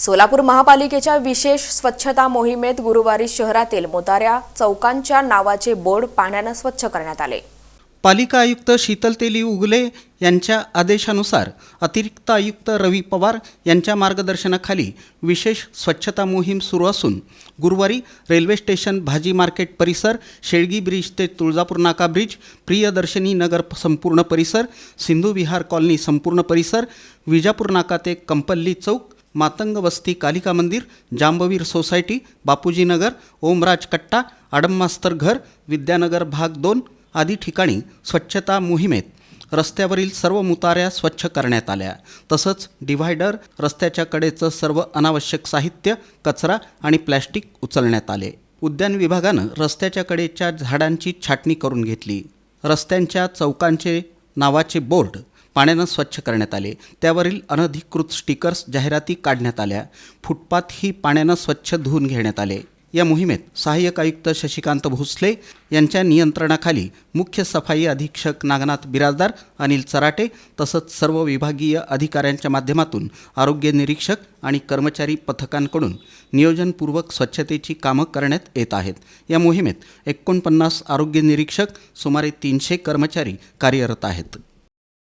सोलापूर महापालिकेच्या विशेष स्वच्छता मोहिमेत गुरुवारी शहरातील मोताऱ्या चौकांच्या नावाचे बोर्ड पाण्यानं स्वच्छ करण्यात आले. पालिका आयुक्त शीतल तेली उगले यांच्या आदेशानुसार अतिरिक्त आयुक्त रवी पवार यांच्या मार्गदर्शनाखाली विशेष स्वच्छता मोहीम सुरू असून गुरुवारी रेल्वे स्टेशन भाजी मार्केट परिसर शेळगी ब्रिज ते तुळजापूर नाका ब्रिज प्रियदर्शनी नगर संपूर्ण परिसर सिंधू विहार कॉलनी संपूर्ण परिसर विजापूर नाका ते कंपल्ली चौक मातंग वस्ती कालिका मंदिर जांबवीर सोसायटी बापूजी नगर ओमराज कट्टा आडममास्तर घर विद्यानगर भाग दोन आदी ठिकाणी स्वच्छता मोहिमेत रस्त्यावरील सर्व मुताऱ्या स्वच्छ करण्यात आल्या तसंच डिव्हायडर रस्त्याच्या कडेचं सर्व अनावश्यक साहित्य कचरा आणि प्लॅस्टिक उचलण्यात आले उद्यान विभागानं रस्त्याच्या कडेच्या झाडांची छाटणी करून घेतली रस्त्यांच्या चौकांचे नावाचे बोर्ड पाण्यानं स्वच्छ करण्यात आले. त्यावरील अनधिकृत स्टिकर्स जाहिराती काढण्यात आल्या. फुटपाथही पाण्यानं स्वच्छ धुवून घेण्यात आले. या मोहिमेत सहाय्यक आयुक्त शशिकांत भोसले यांच्या नियंत्रणाखाली मुख्य सफाई अधीक्षक नागनाथ बिराजदार अनिल चराटे तसंच सर्व विभागीय अधिकाऱ्यांच्या माध्यमातून आरोग्य निरीक्षक आणि कर्मचारी पथकांकडून नियोजनपूर्वक स्वच्छतेची कामं करण्यात येत आहेत. या मोहिमेत एकोणपन्नास आरोग्य निरीक्षक सुमारे तीनशे कर्मचारी कार्यरत आहेत.